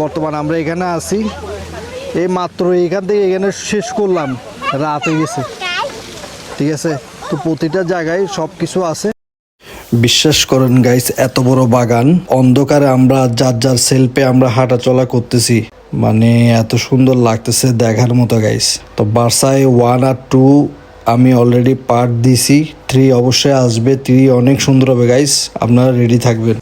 বর্তমান আমরা এখানে আছি। এই মাত্র এখান থেকে এখানে শেষ করলাম। রাত হয়ে গেছে। ঠিক আছে? তো প্রতিটা জায়গায় সব কিছু আছে। বিশ্বাস করেন গাইস এত বড় বাগান। অন্ধকারে আমরা, যার যার সেলফে আমরা হাঁটাচলা করতেছি। মানে এত সুন্দর লাগতেছে দেখার মতো গাইস তো বার্সায় ওয়ান আর টু আমি অলরেডি পার্ট দিছি। থ্রি অবশ্যই আসবে। থ্রি অনেক সুন্দর হবে গাইস আপনারা রেডি থাকবেন।